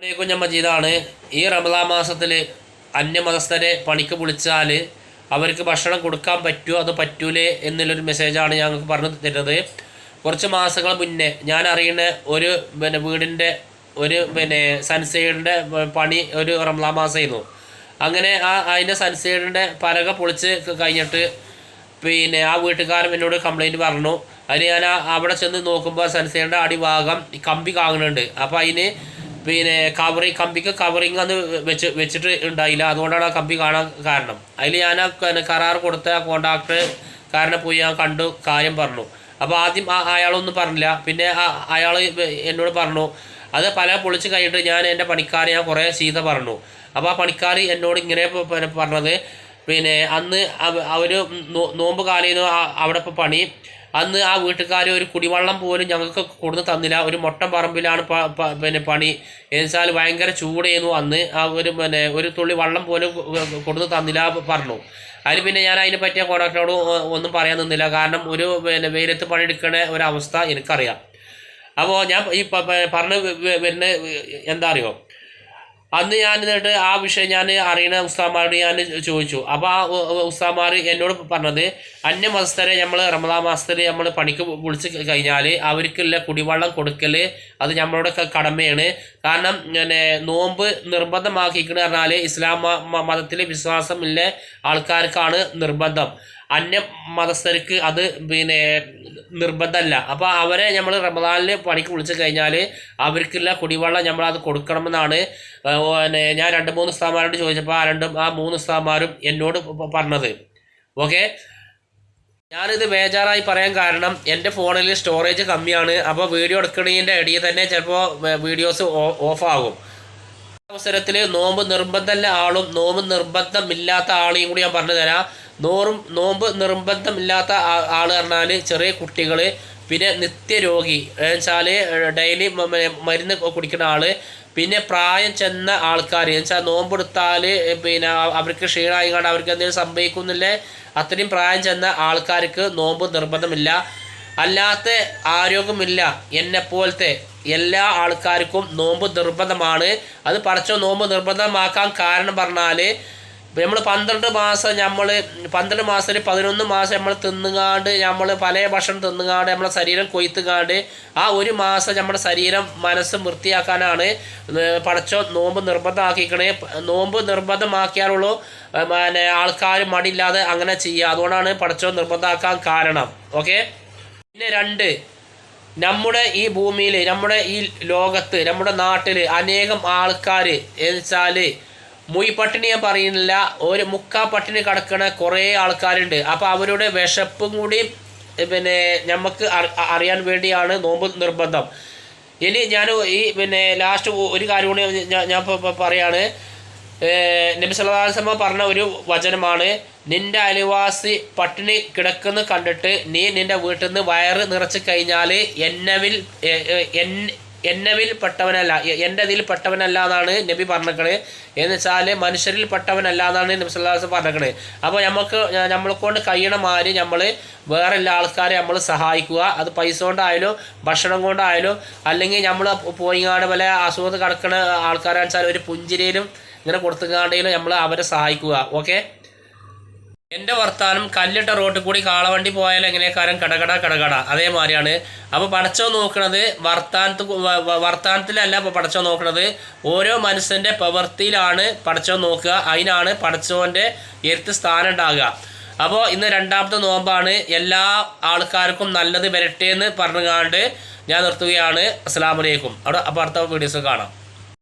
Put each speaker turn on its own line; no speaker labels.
കുഞ്ഞ മജീദാണ് ഈ റമദാ മാസത്തിൽ അന്യമതസ്ഥരെ പണിക്ക് വിളിച്ചാൽ അവർക്ക് ഭക്ഷണം കൊടുക്കാൻ പറ്റുമോ അത് പറ്റൂലേ എന്നുള്ളൊരു മെസ്സേജാണ് ഞങ്ങൾക്ക് പറഞ്ഞു തരുന്നത്. കുറച്ച് മാസങ്ങൾ മുന്നേ ഞാൻ അറിയുന്ന ഒരു പിന്നെ വീടിന്റെ ഒരു പിന്നെ സൺസൈഡിന്റെ പണി ഒരു റംലാ മാസമായിരുന്നു. അങ്ങനെ ആ അതിന്റെ സൺസൈഡിന്റെ പലക പൊളിച്ച് കഴിഞ്ഞിട്ട് പിന്നെ ആ വീട്ടുകാരൻ എന്നോട് കംപ്ലൈന്റ് പറഞ്ഞു. അതിന് ഞാൻ അവിടെ ചെന്ന് നോക്കുമ്പോൾ സൺസൈഡിന്റെ അടിഭാഗം കമ്പി കാങ്ങുന്നുണ്ട്. അപ്പോൾ അതിന് പിന്നെ കവറിങ് കമ്പിക്ക് കവറിങ് അന്ന് വെച്ച് വെച്ചിട്ട് ഉണ്ടായില്ല. അതുകൊണ്ടാണ് ആ കമ്പി കാണാൻ കാരണം. അതിൽ ഞാൻ ആ കരാർ കൊടുത്ത ആ കോൺട്രാക്ടർ കാരനെ പോയി ഞാൻ കണ്ടു കാര്യം പറഞ്ഞു. അപ്പോൾ ആദ്യം അയാളൊന്നും പറഞ്ഞില്ല. പിന്നെ അയാൾ എന്നോട് പറഞ്ഞു അത് പല പൊളിച്ച് കഴിഞ്ഞിട്ട് ഞാൻ എന്റെ പണിക്കാരെ ഞാൻ കുറേ ചീത്ത പറഞ്ഞു. അപ്പോൾ ആ പണിക്കാർ എന്നോട് ഇങ്ങനെ പറഞ്ഞത് പിന്നെ അന്ന് അവർ നോമ്പ് കാലിന്ന് അവിടെ ഇപ്പോൾ പണി അന്ന് ആ വീട്ടുകാർ ഒരു കുടിവെള്ളം പോലും ഞങ്ങൾക്ക് കൊടുന്ന് തന്നില്ല. ഒരു മൊട്ടം പറമ്പിലാണ് പിന്നെ പണി. എന്നുവെച്ചാൽ ഭയങ്കര ചൂടേനു അന്ന് ആ ഒരു പിന്നെ ഒരു തുള്ളി വെള്ളം പോലും കൊടുന്ന് തന്നില്ല പറഞ്ഞു. അതിന് പിന്നെ ഞാൻ അതിനെ പറ്റിയ കോൺട്രാക്ടറോട് ഒന്നും പറയാൻ നിന്നില്ല. കാരണം ഒരു പിന്നെ വെയിലത്ത് പണിയെടുക്കുന്ന ഒരവസ്ഥ എനിക്കറിയാം. അപ്പോൾ ഞാൻ ഈ പറഞ്ഞ് വരുന്ന എന്താ അറിയോ? അന്ന് ഞാൻ എന്നിട്ട് ആ വിഷയം ഞാൻ അറിയുന്ന ഉസ്താമാരോട് ഞാൻ ചോദിച്ചു. അപ്പോൾ ആ ഉസ്താമാർ എന്നോട് പറഞ്ഞത് അന്യ മതസ്ഥരെ നമ്മൾ റമദാ മാസത്തിൽ നമ്മൾ പണിക്ക് വിളിച്ച് കഴിഞ്ഞാൽ അവർക്കുള്ള കുടിവെള്ളം കൊടുക്കൽ അത് നമ്മളുടെ കടമയാണ്. കാരണം പിന്നെ നോമ്പ് നിർബന്ധമാക്കിക്കണെന്ന് പറഞ്ഞാൽ ഇസ്ലാം മതത്തിൽ വിശ്വാസമില്ല ആൾക്കാർക്കാണ് നിർബന്ധം. അന്യ മതസ്ഥർക്ക് അത് പിന്നെ നിർബന്ധമല്ല. അപ്പോൾ അവരെ നമ്മൾ റമദാനിൽ പണിക്ക് വിളിച്ചു കഴിഞ്ഞാൽ അവർക്കുള്ള കുടിവെള്ളം അത് കൊടുക്കണമെന്നാണ് പിന്നെ ഞാൻ രണ്ട് മൂന്ന് സ്ഥാമാരോട് ചോദിച്ചപ്പോൾ ആ രണ്ടും ആ മൂന്ന് സ്ഥാമാരും എന്നോട് പറഞ്ഞത്. ഓക്കെ? ഞാനിത് ബേജാറായി പറയാൻ കാരണം എന്റെ ഫോണിൽ സ്റ്റോറേജ് കമ്മിയാണ്. അപ്പോൾ വീഡിയോ എടുക്കണതിന്റെ ഇടയിൽ തന്നെ ചിലപ്പോൾ വീഡിയോസ് ഓഫാകും അവസരത്തിൽ നോമ്പ് നിർബന്ധമല്ല ആളും നോമ്പ് നിർബന്ധമില്ലാത്ത ആളെയും കൂടി ഞാൻ പറഞ്ഞു തരാം നോറും നോമ്പ് നിർബന്ധമില്ലാത്ത ആൾ പറഞ്ഞാൽ ചെറിയ കുട്ടികൾ പിന്നെ നിത്യരോഗി വെച്ചാൽ ഡെയിലി മരുന്ന് കുടിക്കുന്ന ആൾ പിന്നെ പ്രായം ചെന്ന ആൾക്കാർ വെച്ചാൽ നോമ്പെടുത്താൽ പിന്നെ അവർക്ക് ക്ഷീണമായി കണ്ട് അവർക്ക് എന്തെങ്കിലും സംഭവിക്കുന്നില്ലേ അത്രയും പ്രായം ചെന്ന ആൾക്കാർക്ക് നോമ്പ് നിർബന്ധമില്ല. അല്ലാത്ത ആരോഗ്യമില്ല എന്നെ പോലത്തെ എല്ലാ ആൾക്കാർക്കും നോമ്പ് നിർബന്ധമാണ്. അത് പടച്ചോ നോമ്പ് നിർബന്ധമാക്കാൻ കാരണം പറഞ്ഞാൽ നമ്മൾ പന്ത്രണ്ട് മാസം നമ്മൾ പന്ത്രണ്ട് മാസത്തിൽ പതിനൊന്ന് മാസം നമ്മൾ തിന്നുകാണ്ട് നമ്മൾ പല ഭക്ഷണം തിന്നുകാണ്ട് നമ്മളെ ശരീരം കൊയ്ത്തുകാണ്ട് ആ ഒരു മാസം നമ്മുടെ ശരീരം മനസ്സ് വൃത്തിയാക്കാനാണ് പടച്ചോ നോമ്പ് നിർബന്ധമാക്കിക്കണേ. നോമ്പ് നിർബന്ധമാക്കിയാലുള്ളൂ പിന്നെ ആൾക്കാർ മടിയില്ലാതെ അങ്ങനെ ചെയ്യുക. അതുകൊണ്ടാണ് പടച്ചോ നിർബന്ധമാക്കാൻ കാരണം. ഓക്കെ? പിന്നെ രണ്ട് നമ്മുടെ ഈ ഭൂമിയിൽ നമ്മുടെ ഈ ലോകത്ത് നമ്മുടെ നാട്ടിൽ അനേകം ആൾക്കാർ വെച്ചാൽ മുയ് പട്ടിണി ഞാൻ പറയുന്നില്ല ഒരു മുക്കാ പട്ടിണി കിടക്കുന്ന കുറേ ആൾക്കാരുണ്ട്. അപ്പോൾ അവരുടെ വിശപ്പും കൂടി പിന്നെ നമുക്ക് അറിയാൻ വേണ്ടിയാണ് നോമ്പ് നിർബന്ധം. ഇനി ഞാൻ ഈ പിന്നെ ലാസ്റ്റ് ഒരു കാര്യം കൂടി ഞാൻ ഞാൻ പറയാണ്. നബി സല്ലാസ്മ പറഞ്ഞ ഒരു വചനമാണ് നിന്റെ അയൽവാസി പട്ടിണി കിടക്കുന്ന കണ്ടിട്ട് നീ നിന്റെ വീട്ടിൽ നിന്ന് വയറ് നിറച്ച് കഴിഞ്ഞാൽ എന്നവിൽ എന്നവിൽ പെട്ടവനല്ല എന്റെ ഇതിൽ പെട്ടവനല്ല എന്നാണ് നബി പറഞ്ഞത് എന്ന് വെച്ചാൽ മനുഷ്യരിൽ പെട്ടവനല്ല എന്നാണ് നബി സല്ലാസ് പറഞ്ഞത് അപ്പോൾ നമുക്ക് നമ്മളെ കൊണ്ട് കഴിയണ മാതിരി നമ്മൾ വേറെ എല്ലാ ആൾക്കാരെ നമ്മൾ സഹായിക്കുക. അത് പൈസ കൊണ്ടായാലും ഭക്ഷണം കൊണ്ടായാലും അല്ലെങ്കിൽ നമ്മൾ പോയിങ്ങാട് പല അസുഖത്ത് കിടക്കുന്ന ആൾക്കാരാണെന്ന് വെച്ചാൽ ഒരു പുഞ്ചിരിയിലും ഇങ്ങനെ കൊടുത്തുകാണ്ടെങ്കിലും നമ്മൾ അവരെ സഹായിക്കുക ഓക്കെ എന്റെ വർത്താനം കല്ലിട്ട റോട്ടിൽ കൂടി കാളവണ്ടി പോയാൽ എങ്ങനെയൊക്കാരും കടകട കടകട അതേമാതിരിയാണ്. അപ്പോൾ പടച്ചോ നോക്കണത് വർത്താനത്ത് വർത്താനത്തിലല്ല ഇപ്പോൾ പടച്ചോ നോക്കണത്. ഓരോ മനുഷ്യന്റെ പ്രവൃത്തിയിലാണ് പടച്ചോ നോക്കുക. അതിനാണ് പടച്ചോന്റെ എരുത്ത് സ്ഥാനം ഉണ്ടാകുക. അപ്പോൾ ഇന്ന് രണ്ടാമത്തെ നോമ്പാണ്. എല്ലാ ആൾക്കാർക്കും നല്ലത് വരട്ടെ എന്ന് പറഞ്ഞുകൊണ്ട് ഞാൻ നിർത്തുകയാണ്. അസ്സാം വലൈക്കും അവിടെ അപ്പോൾ അടുത്ത വീഡിയോസ് കാണാം.